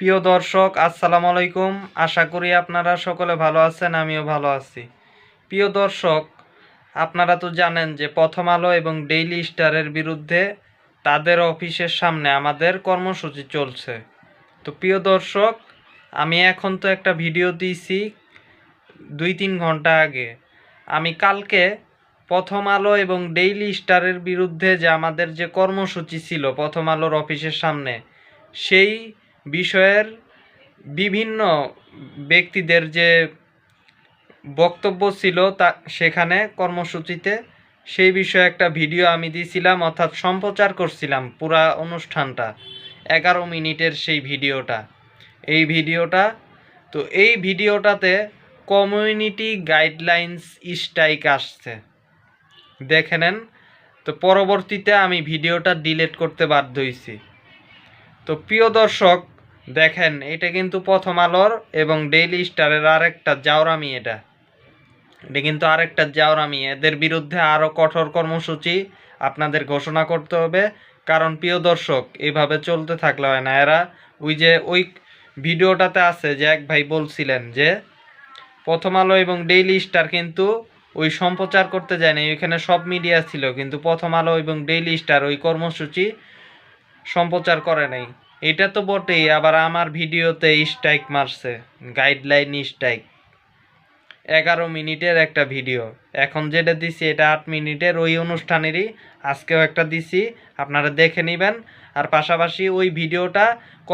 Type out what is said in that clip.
প্রিয় দর্শক, আসসালামু আলাইকুম। আশা করি আপনারা সকলে ভালো আছেন, আমিও ভালো আছি। প্রিয় দর্শক, আপনারা তো জানেন যে প্রথম আলো এবং ডেইলি স্টারের বিরুদ্ধে তাদের অফিসের সামনে আমাদের কর্মসূচি চলছে। তো প্রিয় দর্শক, আমি এখন তো একটা ভিডিও দিয়েছি দুই তিন ঘণ্টা আগে। আমি কালকে প্রথম আলো এবং ডেইলি স্টারের বিরুদ্ধে যে আমাদের যে কর্মসূচি ছিল প্রথম আলোর অফিসের সামনে, সেই বিষয়ের বিভিন্ন ব্যক্তিদের যে বক্তব্য ছিল তা সেখানে কর্মসূচিতে, সেই বিষয়ে একটা ভিডিও আমি দিয়েছিলাম, অর্থাৎ সম্প্রচার করছিলাম পুরা অনুষ্ঠানটা, এগারো মিনিটের সেই ভিডিওটা। এই ভিডিওটা, তো এই ভিডিওটাতে কমিউনিটি গাইডলাইন্স স্ট্রাইক আসছে। দেখে নেন, তো পরবর্তীতে আমি ভিডিওটা ডিলিট করতে বাধ্য হয়েছি তো প্রিয় দর্শক, দেখেন, এটা কিন্তু প্রথম আলোর এবং ডেইলি স্টারের আরেকটা জাওরামি এটা। এটা কিন্তু আরেকটা জাওরামি। এদের বিরুদ্ধে আরও কঠোর কর্মসূচি আপনাদের ঘোষণা করতে হবে। কারণ প্রিয় দর্শক, এভাবে চলতে থাকলে হয় না। এরা ওই যে ওই ভিডিওটাতে আছে যে এক ভাই বলছিলেন যে, প্রথম আলো এবং ডেইলি স্টার কিন্তু ওই সম্প্রচার করতে যায়নি ওইখানে সব মিডিয়া ছিল, কিন্তু প্রথম আলো এবং ডেইলি স্টার ওই কর্মসূচি সম্প্রচার করে নাই। এটা তো বটেই, আবার আমার ভিডিওতে স্ট্রাইক মারছে গাইডলাইন স্ট্রাইক এগারো মিনিটের একটা ভিডিও। এখন যেটা দিছি, এটা আট মিনিটের, ওই অনুষ্ঠানেরই আজকেও একটা দিছি, আপনারা দেখে নেবেন। আর পাশাপাশি ওই ভিডিওটা